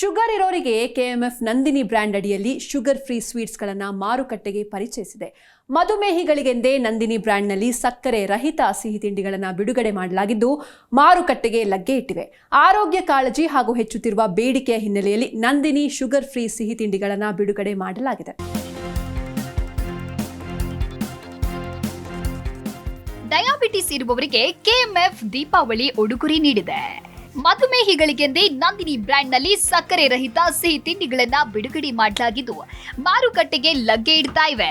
Sugar ಇರೋರಿಗೆ K M F Nandini brand ಅಡಿಯಲ್ಲಿ sugar free ಸ್ವೀಟ್ಸ್ಗಳನ್ನು ಮಾರುಕಟ್ಟೆಗೆ ಪರಿಚಯಿಸಿದೆ. ಮಧುಮೇಹಿಗಳಿಗೆಂದೇ ನಂದಿನಿ ಬ್ರ್ಯಾಂಡ್ನಲ್ಲಿ ಸಕ್ಕರೆ ರಹಿತ ಸಿಹಿ ತಿಂಡಿಗಳನ್ನು ಬಿಡುಗಡೆ ಮಾಡಲಾಗಿದ್ದು, ಮಾರುಕಟ್ಟೆಗೆ ಲಗ್ಗೆ ಇಟ್ಟಿವೆ. ಆರೋಗ್ಯ ಕಾಳಜಿ ಹಾಗೂ ಹೆಚ್ಚುತ್ತಿರುವ ಬೇಡಿಕೆಯ ಹಿನ್ನೆಲೆಯಲ್ಲಿ ನಂದಿನಿ ಶುಗರ್ ಫ್ರೀ ಸಿಹಿ ತಿಂಡಿಗಳನ್ನು ಬಿಡುಗಡೆ ಮಾಡಲಾಗಿದೆ. ಡಯಾಬಿಟಿಸ್ ಇರುವವರಿಗೆ ಕೆಎಂಎಫ್ ದೀಪಾವಳಿ ಉಡುಗೊರೆ ನೀಡಿದೆ. ಮಧುಮೇಹಿಗಳಿಗೆಂದೇ ನಂದಿನಿ ಬ್ರ್ಯಾಂಡ್ನಲ್ಲಿ ಸಕ್ಕರೆ ರಹಿತ ಸಿಹಿ ತಿಂಡಿಗಳನ್ನ ಬಿಡುಗಡೆ ಮಾಡಲಾಗಿದ್ದು, ಮಾರುಕಟ್ಟೆಗೆ ಲಗ್ಗೆ ಇಡ್ತಾ ಇವೆ.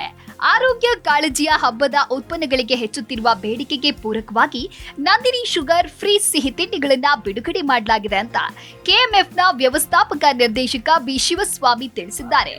ಆರೋಗ್ಯ ಕಾಳಜಿಯ ಹಬ್ಬದ ಉತ್ಪನ್ನಗಳಿಗೆ ಹೆಚ್ಚುತ್ತಿರುವ ಬೇಡಿಕೆಗೆ ಪೂರಕವಾಗಿ ನಂದಿನಿ ಶುಗರ್ ಫ್ರೀ ಸಿಹಿ ತಿಂಡಿಗಳನ್ನ ಬಿಡುಗಡೆ ಮಾಡಲಾಗಿದೆ ಅಂತ ಕೆಎಂಎಫ್ನ ವ್ಯವಸ್ಥಾಪಕ ನಿರ್ದೇಶಕ ಬಿ ಶಿವಸ್ವಾಮಿ ತಿಳಿಸಿದ್ದಾರೆ.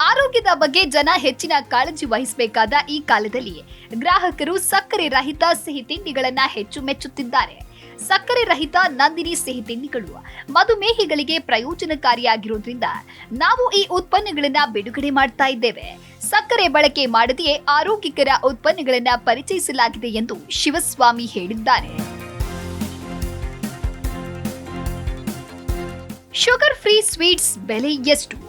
ಆರೋಗ್ಯದ ಬಗ್ಗೆ ಜನ ಹೆಚ್ಚಿನ ಕಾಳಜಿ ವಹಿಸಬೇಕಾದ ಈ ಕಾಲದಲ್ಲಿ ಗ್ರಾಹಕರು ಸಕ್ಕರೆ ರಹಿತ ಸಿಹಿ ತಿಂಡಿಗಳನ್ನ ಹೆಚ್ಚು ಮೆಚ್ಚುತ್ತಿದ್ದಾರೆ. ಸಕ್ಕರೆ ರಹಿತ ನಂದಿನಿ ಸಿಹಿ ತಿಂಡಿಗಳು. ಮಧುಮೇಹಿಗಳಿಗೆ ಪ್ರಯೋಜನಕಾರಿಯಾಗಿರುವುದರಿಂದ ನಾವು ಈ ಉತ್ಪನ್ನಗಳನ್ನ ಬಿಡುಗಡೆ ಮಾಡ್ತಾ ಇದ್ದೇವೆ. ಸಕ್ಕರೆ ಬಳಕೆ ಮಾಡದೆಯೇ ಆರೋಗ್ಯಕರ ಉತ್ಪನ್ನಗಳನ್ನ ಪರಿಚಯಿಸಲಾಗಿದೆ ಎಂದು ಶಿವಸ್ವಾಮಿ ಹೇಳಿದ್ದಾರೆ. ಶುಗರ್ ಫ್ರೀ ಸ್ವೀಟ್ಸ್ ಬೆಲೆ ಎಷ್ಟು?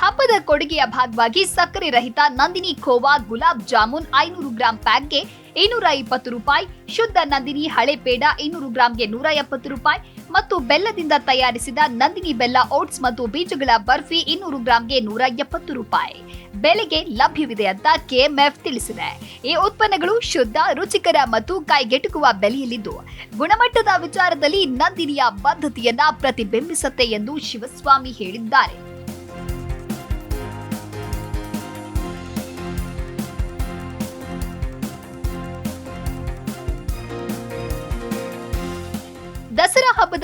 ಹಬ್ಬದ ಕೊಡುಗೆಯ ಭಾಗವಾಗಿ ಸಕ್ಕರೆ ರಹಿತ ನಂದಿನಿ ಖೋವಾ ಗುಲಾಬ್ ಜಾಮೂನ್ ಐನೂರು ಗ್ರಾಂ ಪ್ಯಾಕ್ಗೆ ಇನ್ನೂರ ಇಪ್ಪತ್ತು ರೂಪಾಯಿ, ಶುದ್ಧ ನಂದಿನಿ ಹಳೆ ಪೇಡ ಇನ್ನೂರು ಗ್ರಾಂಗೆ ನೂರ ಎಪ್ಪತ್ತು ರೂಪಾಯಿ ಮತ್ತು ಬೆಲ್ಲದಿಂದ ತಯಾರಿಸಿದ ನಂದಿನಿ ಬೆಲ್ಲ ಓಟ್ಸ್ ಮತ್ತು ಬೀಜಗಳ ಬರ್ಫಿ ಇನ್ನೂರು ಗ್ರಾಂಗೆ ನೂರ ಎಪ್ಪತ್ತು ರೂಪಾಯಿ. ಬೆಲೆಗೆ ಲಭ್ಯವಿದೆ ಅಂತ ಕೆಎಂಎಫ್ ತಿಳಿಸಿದೆ. ಈ ಉತ್ಪನ್ನಗಳು ಶುದ್ಧ, ರುಚಿಕರ ಮತ್ತು ಕೈಗೆಟುಕುವ ಬೆಲೆಯಲ್ಲಿದ್ದು, ಗುಣಮಟ್ಟದ ವಿಚಾರದಲ್ಲಿ ನಂದಿನಿಯ ಬದ್ಧತೆಯನ್ನ ಪ್ರತಿಬಿಂಬಿಸುತ್ತೆ ಎಂದು ಶಿವಸ್ವಾಮಿ ಹೇಳಿದ್ದಾರೆ.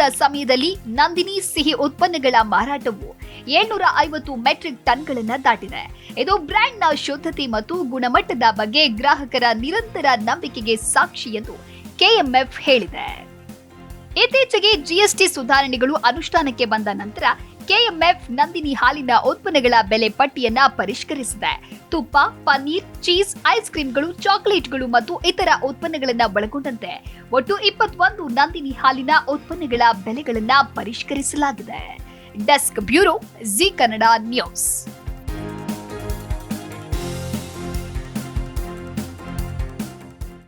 ಸಮಯದಲ್ಲಿ ನಂದಿನಿ ಸಿಹಿ ಉತ್ಪನ್ನಗಳ ಮಾರಾಟವು ಏಳ್ನೂರ ಐವತ್ತು ಮೆಟ್ರಿಕ್ ಟನ್ಗಳನ್ನ ದಾಟಿದೆ. ಇದು ಬ್ರ್ಯಾಂಡ್ನ ಶುದ್ಧತೆ ಮತ್ತು ಗುಣಮಟ್ಟದ ಬಗ್ಗೆ ಗ್ರಾಹಕರ ನಿರಂತರ ನಂಬಿಕೆಗೆ ಸಾಕ್ಷಿ ಎಂದು ಕೆಎಂಎಫ್ ಹೇಳಿದೆ. ಇತ್ತೀಚೆಗೆ ಜಿಎಸ್ಟಿ ಸುಧಾರಣೆಗಳು ಅನುಷ್ಠಾನಕ್ಕೆ ಬಂದ ನಂತರ ಕೆಎಂಎಫ್ ನಂದಿನಿ ಹಾಲಿನ ಉತ್ಪನ್ನಗಳ ಬೆಲೆ ಪಟ್ಟಿಯನ್ನ ಪರಿಷ್ಕರಿಸಿದೆ. ತುಪ್ಪ, ಪನ್ನೀರ್, ಚೀಸ್, ಐಸ್ ಕ್ರೀಮ್ಗಳು, ಚಾಕೊಲೇಟ್ಗಳು ಮತ್ತು ಇತರ ಉತ್ಪನ್ನಗಳನ್ನ ಒಳಗೊಂಡಂತೆ ಒಟ್ಟು ಇಪ್ಪತ್ತೊಂದು ನಂದಿನಿ ಹಾಲಿನ ಉತ್ಪನ್ನಗಳ ಬೆಲೆಗಳನ್ನ ಪರಿಷ್ಕರಿಸಲಾಗಿದೆ. Desk bureau Zee Kannada news.